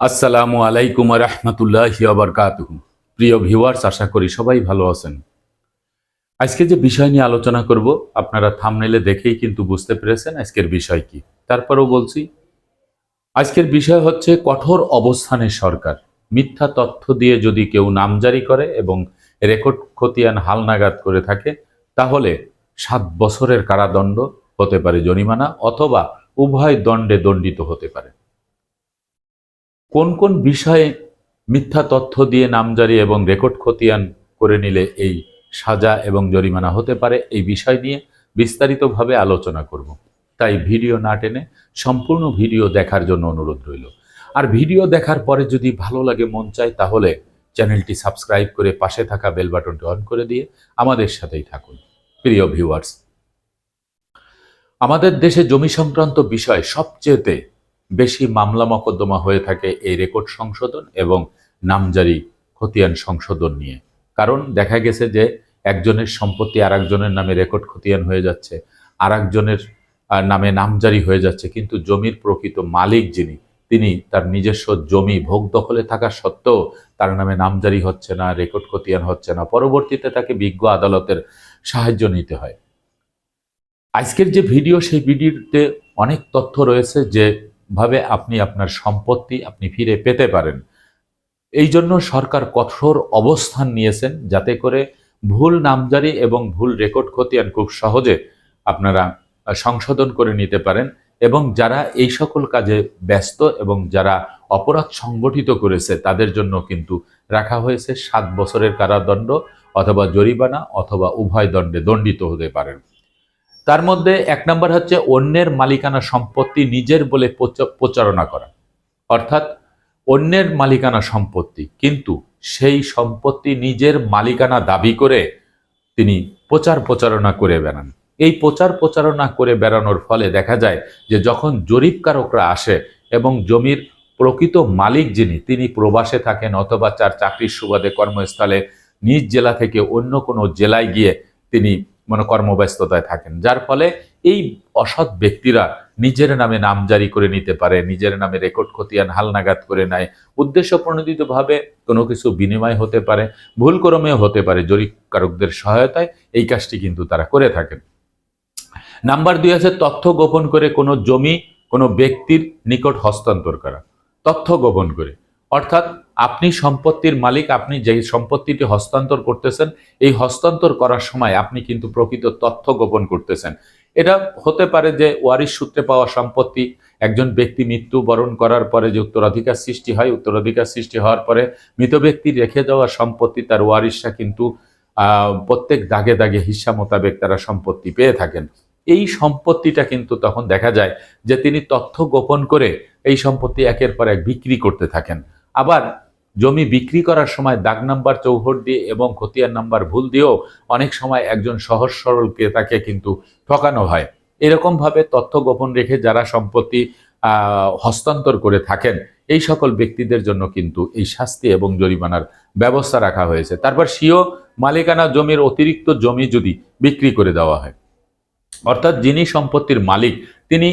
আসসালামু আলাইকুম রহমতুল্লাহ আবরকাতুহ প্রিয় ভিউয়ার্স, আশা করি সবাই ভালো আছেন। আজকে যে বিষয় নিয়ে আলোচনা করব, আপনারা থামনেলে দেখেই কিন্তু বুঝতে পেরেছেন আজকের বিষয় কি। তারপরেও বলছি, আজকের বিষয় হচ্ছে কঠোর অবস্থানে সরকার। মিথ্যা তথ্য দিয়ে যদি কেউ নামজারি করে এবং রেকর্ড খতিয়ান হালনাগাদ করে থাকে, তাহলে সাত বছরের কারাদণ্ড হতে পারে জরিমানা অথবা উভয় দণ্ডে দণ্ডিত হতে পারে। কোন কোন বিষয়ে মিথ্যা তথ্য দিয়ে নামজারি এবং রেকর্ড খতিয়ান করে নিলে এই সাজা এবং জরিমানা হতে পারে, এই বিষয় নিয়ে বিস্তারিতভাবে আলোচনা করব। তাই ভিডিও না টেনে সম্পূর্ণ ভিডিও দেখার জন্য অনুরোধ রইল। আর ভিডিও দেখার পরে যদি ভালো লাগে, মন চায়, তাহলে চ্যানেলটি সাবস্ক্রাইব করে পাশে থাকা বেল বাটনটি অন করে দিয়ে আমাদের সাথেই থাকুন। প্রিয় ভিউয়ার্স, আমাদের দেশে জমি সংক্রান্ত বিষয় সবচেয়েতে বেশি মামলা মকদ্দমা হয়ে থাকে এই রেকর্ড সংশোধন এবং নামজারি খতিয়ান সংশোধন নিয়ে। কারণ দেখা গেছে যে একজনের সম্পত্তি আর একজনের নামে রেকর্ড খতিয়ান হয়ে যাচ্ছে আর একজনের নামে নামজারি হয়ে যাচ্ছে। কিন্তু জমির প্রকৃত মালিক যিনি, তিনি তার নিজস্ব জমি ভোগ দখলে থাকা সত্ত্বেও তার নামে নামজারি হচ্ছে না, রেকর্ড খতিয়ান হচ্ছে না। পরবর্তীতে তাকে বিজ্ঞ আদালতের সাহায্য নিতে হয়। আজকের যে ভিডিও, সেই ভিডিওতে অনেক তথ্য রয়েছে যে ভাবে আপনি আপনার সম্পত্তি আপনি ফিরে পেতে পারেন। এই জন্য সরকার কঠোর অবস্থান নিয়েছেন যাতে করে ভুল নামজারি এবং ভুল রেকর্ড খতিয়ান খুব সহজে আপনারা সংশোধন করে নিতে পারেন এবং যারা এই সকল কাজে ব্যস্ত এবং যারা অপরাধ সংগঠিত করেছে তাদের জন্য কিন্তু রাখা হয়েছে সাত বছরের কারাদণ্ড অথবা জরিমানা অথবা উভয় দণ্ডে দণ্ডিত হতে পারেন। তার মধ্যে এক নম্বর হচ্ছে অন্যের মালিকানা সম্পত্তি নিজের বলে প্রচ- প্রচারণা করা। অর্থাৎ অন্যের মালিকানা সম্পত্তি, কিন্তু সেই সম্পত্তি নিজের মালিকানা দাবি করে তিনি প্রচার প্রচারণা করে বেড়ান। এই প্রচার প্রচারণা করে বেড়ানোর ফলে দেখা যায় যে যখন জরিপকারকরা আসে এবং জমির প্রকৃত মালিক যিনি, তিনি প্রবাসে থাকেন অথবা চার চাকরির সুবাদে কর্মস্থলে নিজ জেলা থেকে অন্য কোনো জেলায় গিয়ে তিনি মানে কর্মব্যস্ততায় থাকেন। যার ফলে এই অসৎ ব্যক্তিরা নিজের নামে নামজারি করে নিতে পারে, নিজের নামে রেকর্ড খতিয়ান হালনাগাদ করে নেয়। উদ্দেশ্য প্রণোদিতভাবে কোনো কিছু বিনিময় হতে পারে, ভুল ভুলক্রমেও হতে পারে জরিপকারকদের সহায়তায় এই কাজটি কিন্তু তারা করে থাকেন। নাম্বার দুই আছে তথ্য গোপন করে কোনো জমি কোনো ব্যক্তির নিকট হস্তান্তর করা। তথ্য গোপন করে। অর্থাৎ আপনি সম্পত্তির মালিক, আপনি যে সম্পত্তিটি হস্তান্তর করতেছেন, এই হস্তান্তর করার সময় আপনি কিন্তু প্রকৃত তথ্য গোপন করতেছেন। এটা হতে পারে যে ওয়ারিশ সূত্রে পাওয়া সম্পত্তি, একজন ব্যক্তি মৃত্যুবরণ করার পরে যে উত্তরাধিকার সৃষ্টি হয়, উত্তরাধিকার সৃষ্টি হওয়ার পরে মৃত ব্যক্তির রেখে যাওয়া সম্পত্তি, তার ওয়ারিশরা কিন্তু প্রত্যেক দাগে দাগে হিস্সা মোতাবেক তারা সম্পত্তি পেয়ে থাকেন। এই সম্পত্তিটা কিন্তু তখন দেখা যায় যে তিনি তথ্য গোপন করে এই সম্পত্তি একের পর এক বিক্রি করতে থাকেন। আবার জমি বিক্রি করার সময় দাগ নাম্বার চৌহট দিয়ে এবং খতিয়ান নাম্বার ভুল দিয়েও অনেক সময় একজন সহজ সরল ক্রেতাকে কিন্তু ঠকানো হয়। এরকমভাবে তথ্য গোপন রেখে যারা সম্পত্তি হস্তান্তর করে থাকেন, এই সকল ব্যক্তিদের জন্য কিন্তু এই শাস্তি এবং জরিমানার ব্যবস্থা রাখা হয়েছে। তারপর স্বীয় মালিকানা জমির অতিরিক্ত জমি যদি বিক্রি করে দেওয়া হয়, অর্থাৎ যিনি সম্পত্তির মালিক, তিনি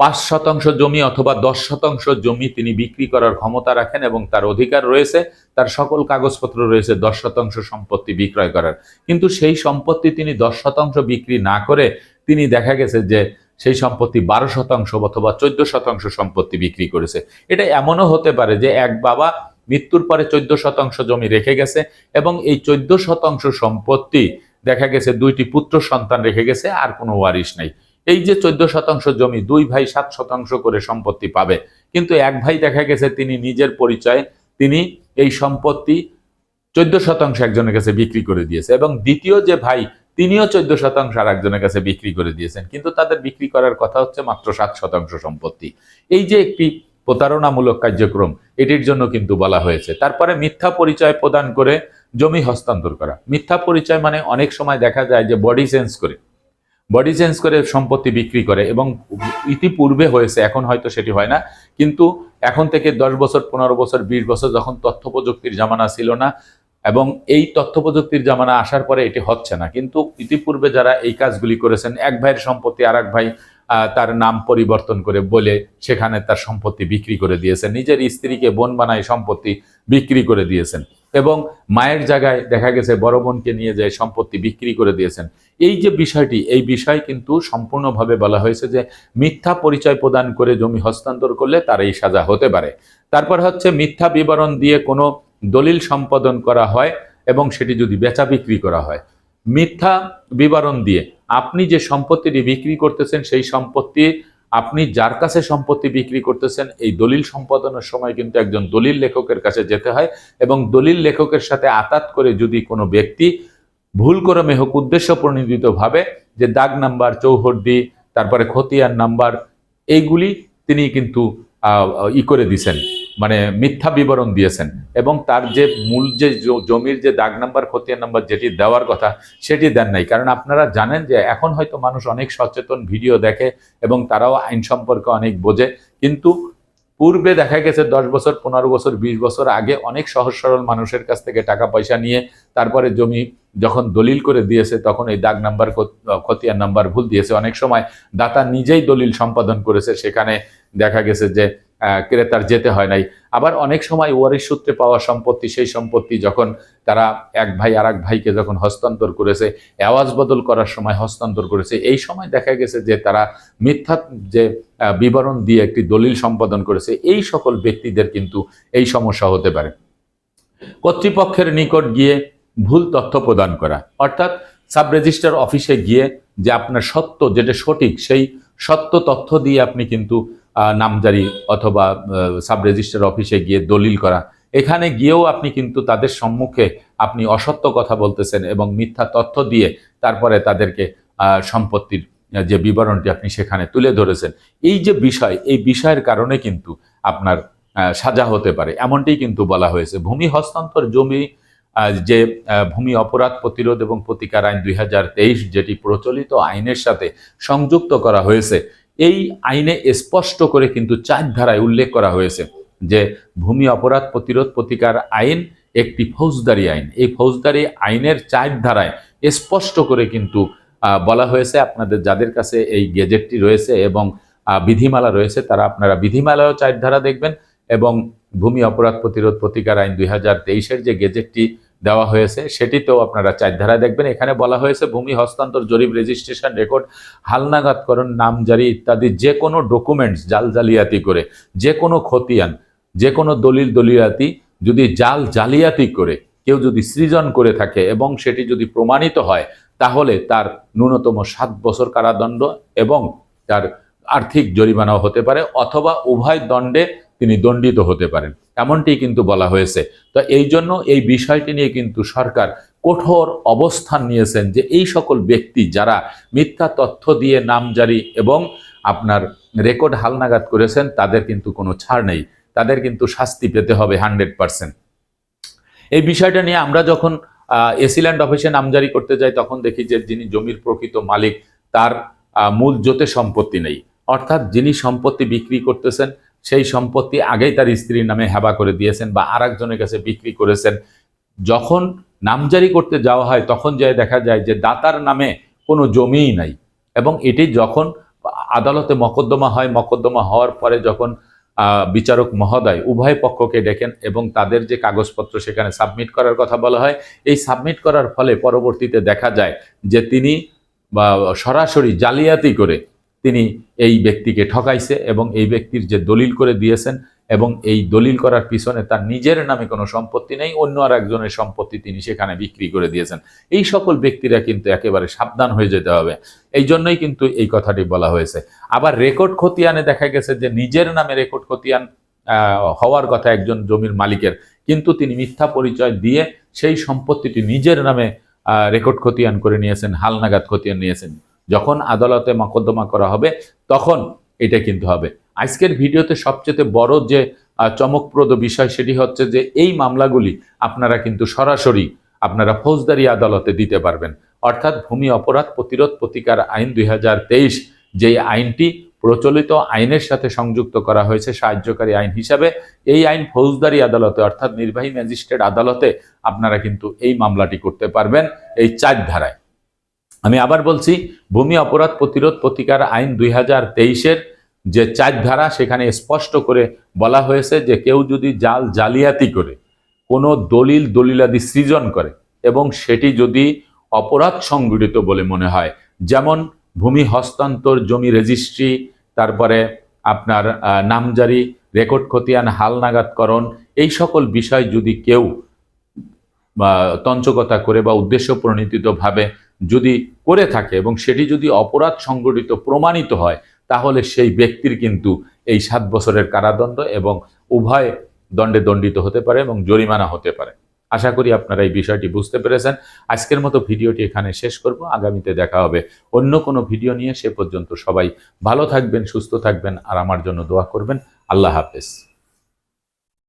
পাঁচ শতাংশ জমি অথবা দশ শতাংশ জমি তিনি বিক্রি করার ক্ষমতা রাখেন এবং তার অধিকার রয়েছে, তার সকল কাগজপত্র রয়েছে, দশ শতাংশ সম্পত্তি বিক্রয় করার। কিন্তু সেই সম্পত্তি তিনি দশ শতাংশ বিক্রি না করে তিনি দেখা গেছে যে সেই সম্পত্তি বারো শতাংশ অথবা চোদ্দ শতাংশ সম্পত্তি বিক্রি করেছে। এটা এমনও হতে পারে যে এক বাবা মৃত্যুর পরে চোদ্দ শতাংশ জমি রেখে গেছে এবং এই চোদ্দ শতাংশ সম্পত্তি দেখা গেছে দুইটি পুত্র সন্তান রেখে গেছে, আর কোনো ওয়ারিশ নাই। এই যে চোদ্দ শতাংশ জমি, দুই ভাই সাত শতাংশ করে সম্পত্তি পাবে। কিন্তু এক ভাই দেখা গেছে তিনি নিজের পরিচয় তিনি এই সম্পত্তি চোদ্দ শতাংশ একজনের কাছে বিক্রি করে দিয়েছে এবং দ্বিতীয় যে ভাই, তিনিও চোদ্দ শতাংশ আর একজনের কাছে বিক্রি করে দিয়েছেন। কিন্তু তাদের বিক্রি করার কথা হচ্ছে মাত্র সাত শতাংশ সম্পত্তি। এই যে একটি প্রতারণামূলক কার্যক্রম, এটির জন্য কিন্তু বলা হয়েছে। তারপরে মিথ্যা পরিচয় প্রদান করে জমি হস্তান্তর করা। মিথ্যা পরিচয় মানে অনেক সময় দেখা যায় যে বডি চেঞ্জ করে। বডি চেঞ্জ করে সম্পত্তি বিক্রি করে এবং ইতিপূর্বে হয়েছে, এখন হয়তো সেটি হয় না। কিন্তু এখন থেকে দশ বছর, পনেরো বছর, বিশ বছর যখন তথ্য প্রযুক্তির জামানা ছিল না এবং এই তথ্য প্রযুক্তির জামানা আসার পরে এটি হচ্ছে না। কিন্তু ইতিপূর্বে যারা এই কাজগুলি করেছেন, এক ভাইয়ের সম্পত্তি আর ভাই তার নাম পরিবর্তন করে বলে সেখানে তার সম্পত্তি বিক্রি করে দিয়েছেন। নিজের স্ত্রীকে বোন বানায় সম্পত্তি বিক্রি করে দিয়েছেন এবং মায়ের জায়গায় দেখা গেছে বড় বোনকে নিয়ে যায় সম্পত্তি বিক্রি করে দিয়েছেন। এই যে বিষয়টি, এই বিষয় কিন্তু সম্পূর্ণভাবে বলা হয়েছে যে মিথ্যা পরিচয় প্রদান করে জমি হস্তান্তর করলে তার এই সাজা হতে পারে। তারপর হচ্ছে মিথ্যা বিবরণ দিয়ে কোনো দলিল সম্পাদন করা হয় এবং সেটি যদি বেচা বিক্রি করা হয়। মিথ্যা বিবরণ দিয়ে আপনি যে সম্পত্তিটি বিক্রি করতেছেন, সেই সম্পত্তি আপনি যার কাছে সম্পত্তি বিক্রি করতেছেন, এই দলিল সম্পাদনের সময় কিন্তু একজন দলিল লেখকের কাছে যেতে হয় এবং দলিল লেখকের সাথে আতাত করে যদি কোনো ব্যক্তি ভুল ক্রমে হোক উদ্দেশ্য প্রণোদিতভাবে যে দাগ নাম্বার, চৌহদ্দি, তারপরে খতিয়ান নাম্বার, এইগুলি তিনি কিন্তু ই করে দিছেন মানে মিথ্যা বিবরণ দিয়েছেন। এবং তার যে মূল যে জমির যে দাগ নাম্বার, খতিয়ান নাম্বার যেটি দেওয়ার কথা, সেটি দেন নাই। কারণ আপনারা জানেন যে এখন হয়তো মানুষ অনেক সচেতন, ভিডিও দেখে এবং তারাও আইন সম্পর্কে অনেক বোঝে। কিন্তু পূর্বে দেখা গেছে দশ বছর, পনেরো বছর, বিশ বছর আগে অনেক সহজ সরল মানুষের কাছ থেকে টাকা পয়সা নিয়ে তারপরে জমি যখন দলিল করে দিয়েছে, তখন এই দাগ নাম্বার খতিয়ান নাম্বার ভুল দিয়েছে। অনেক সময় দাতা নিজেই দলিল সম্পাদন করেছে। সেখানে দেখা গেছে যে ক্রেতার যেতে হয় নাই। আবার অনেক সময় ওয়ারিশ সূত্রে পাওয়া সম্পত্তি, সেই সম্পত্তি যখন তারা এক ভাই আর ভাইকে যখন হস্তান্তর করেছে, আওয়াজ বদল করার সময় হস্তান্তর করেছে, এই সময় দেখা গেছে যে তারা মিথ্যা যে বিবরণ দিয়ে একটি দলিল সম্পাদন করেছে, এই সকল ব্যক্তিদের কিন্তু এই সমস্যা হতে পারে। কর্তৃপক্ষের নিকট গিয়ে ভুল তথ্য প্রদান করা, অর্থাৎ সাব রেজিস্টার অফিসে গিয়ে যে আপনার সত্য, যেটা সঠিক, সেই সত্য তথ্য দিয়ে আপনি কিন্তু নামজারি অথবা সাব রেজিস্টার অফিসে গিয়ে দলিল করা। এখানে গিয়েও আপনি কিন্তু তাদের সম্মুখে আপনি অসত্য কথা বলতেছেন এবং মিথ্যা তথ্য দিয়ে তারপরে তাদেরকে সম্পত্তির যে বিবরণটি আপনি সেখানে তুলে ধরেছেন। এই যে বিষয়, এই বিষয়ের কারণে কিন্তু আপনার সাজা হতে পারে। এমনটি কিন্তু বলা হয়েছে। ভূমি হস্তান্তর জমি যে ভূমি অপরাধ প্রতিরোধ এবং প্রতিকার আইন দুই হাজার তেইশ যেটি প্রচলিত আইনের সাথে সংযুক্ত করা হয়েছে এই আইনে স্পষ্ট করে কিন্তু চার ধারায় উল্লেখ করা হয়েছে যে ভূমি অপরাধ প্রতিরোধ প্রতিকার আইন একটি ফৌজদারি আইন। এই ফৌজদারি আইনের চার ধারায় স্পষ্ট করে কিন্তু বলা হয়েছে আপনাদের যাদের কাছে এই গেজেটটি রয়েছে এবং বিধিমালা রয়েছে তারা আপনারা বিধিমালাও চার ধারা দেখবেন এবং ভূমি অপরাধ প্রতিরোধ প্রতিকার আইন দুই হাজার তেইশের যে গেজেটটি দেওয়া হয়েছে, সেটিতেও আপনারা চার ধারা দেখবেন। এখানে বলা হয়েছে, ভূমি হস্তান্তর, জরিপ রেজিস্ট্রেশন রেকর্ড হালনাগাদকরণ, নামজারি ইত্যাদি যে কোনো ডকুমেন্টস জাল জালিয়াতি করে যে কোনো খতিয়ান যে কোনো দলিল দলিয়াতি যদি জাল জালিয়াতি করে, কেউ যদি সৃজন করে থাকে এবং সেটি যদি প্রমাণিত হয়, তাহলে তার ন্যূনতম সাত বছর কারাদণ্ড এবং তার আর্থিক জরিমানাও হতে পারে অথবা উভয় দণ্ডে তিনি দণ্ডিত হতে পারেন। এমনটি কিন্তু বলা হয়েছে। তো এই জন্য এই বিষয়টি নিয়ে কিন্তু সরকার কঠোর অবস্থান নিয়েছেন যে এই সকল ব্যক্তি যারা মিথ্যা তথ্য দিয়ে নামজারি এবং আপনার রেকর্ড হালনাগাদ করেছেন, তাদের কিন্তু কোনো ছাড় নেই। তাদের কিন্তু শাস্তি পেতে হবে হান্ড্রেড পার্সেন্ট। এই বিষয়টা নিয়ে আমরা যখন এসিল্যান্ড অফিসে নামজারি করতে যাই, তখন দেখি যে যিনি জমির প্রকৃত মালিক, তার মূল জোতে সম্পত্তি নেই। অর্থাৎ যিনি সম্পত্তি বিক্রি করতেছেন সেই সম্পত্তি আগেই তার স্ত্রীর নামে হেবা করে দিয়েছেন বা আর কাছে বিক্রি করেছেন। যখন নামজারি করতে যাওয়া হয়, তখন যায় দেখা যায় যে দাতার নামে কোনো জমিই নাই এবং এটি যখন আদালতে মকদ্দমা হয়, মকদ্দমা হওয়ার পরে যখন বিচারক মহোদয় উভয় পক্ষকে ডেকেন এবং তাদের যে কাগজপত্র সেখানে সাবমিট করার কথা বলা হয়, এই সাবমিট করার ফলে পরবর্তীতে দেখা যায় যে তিনি সরাসরি জালিয়াতি করে তিনি এই ব্যক্তিকে ঠকাইছে এবং এই ব্যক্তির যে দলিল করে দিয়েছেন এবং এই দলিল করার পিছনে তার নিজের নামে কোনো সম্পত্তি নেই, অন্য আর একজনের সম্পত্তি তিনি সেখানে বিক্রি করে দিয়েছেন। এই সকল ব্যক্তিরা কিন্তু একেবারে সাবধান হয়ে যেতে হবে। এই জন্যই কিন্তু এই কথাটি বলা হয়েছে। আবার রেকর্ড খতিয়ানে দেখা গেছে যে নিজের নামে রেকর্ড খতিয়ান হওয়ার কথা একজন জমির মালিকের। কিন্তু তিনি মিথ্যা পরিচয় দিয়ে সেই সম্পত্তিটি নিজের নামে রেকর্ড খতিয়ান করে নিয়েছেন, হালনাগাদ খতিয়ান নিয়েছেন। যখন আদালতে মকদ্দমা করা হবে, তখন এটা কিন্তু হবে। আজকের ভিডিওতে সবচেয়ে বড় যে চমকপ্রদ বিষয় সেটি হচ্ছে যে, এই মামলাগুলি আপনারা কিন্তু সরাসরি আপনারা ফৌজদারি আদালতে দিতে পারবেন। অর্থাৎ ভূমি অপরাধ প্রতিরোধ প্রতিকার আইন দুই যে আইনটি প্রচলিত আইনের সাথে সংযুক্ত করা হয়েছে সাহায্যকারী আইন হিসাবে, এই আইন ফৌজদারি আদালতে অর্থাৎ নির্বাহী ম্যাজিস্ট্রেট আদালতে আপনারা কিন্তু এই মামলাটি করতে পারবেন, এই চার ধারায়। আমি আবার বলছি, ভূমি অপরাধ প্রতিরোধ প্রতিকার আইন দুই হাজার তেইশের যে চার ধারা সেখানে স্পষ্ট করে বলা হয়েছে যে কেউ যদি জাল জালিয়াতি করে, কোনো দলিল দলিলাদি সৃজন করে, এবং সেটি যদি অপরাধ সংগঠিত বলে মনে হয়, যেমন ভূমি হস্তান্তর, জমি রেজিস্ট্রি, তারপরে আপনার নামজারি, রেকর্ড খতিয়ান হালনাগাদকরণ এই সকল বিষয় যদি কেউ তঞ্চকতা করে বা উদ্দেশ্য প্রণীতিতভাবে যদি করে থাকে এবং সেটি যদি অপরাধ সংগঠিত প্রমাণিত হয়, তাহলে সেই ব্যক্তির কিন্তু এই সাত বছরের কারাদণ্ড এবং উভয় দণ্ডে দণ্ডিত হতে পারে এবং জরিমানা হতে পারে। আশা করি আপনারা এই বিষয়টি বুঝতে পেরেছেন। আজকের মতো ভিডিওটি এখানে শেষ করব। আগামীতে দেখা হবে অন্য কোনো ভিডিও নিয়ে। সে পর্যন্ত সবাই ভালো থাকবেন, সুস্থ থাকবেন আর আমার জন্য দোয়া করবেন। আল্লাহ হাফেজ।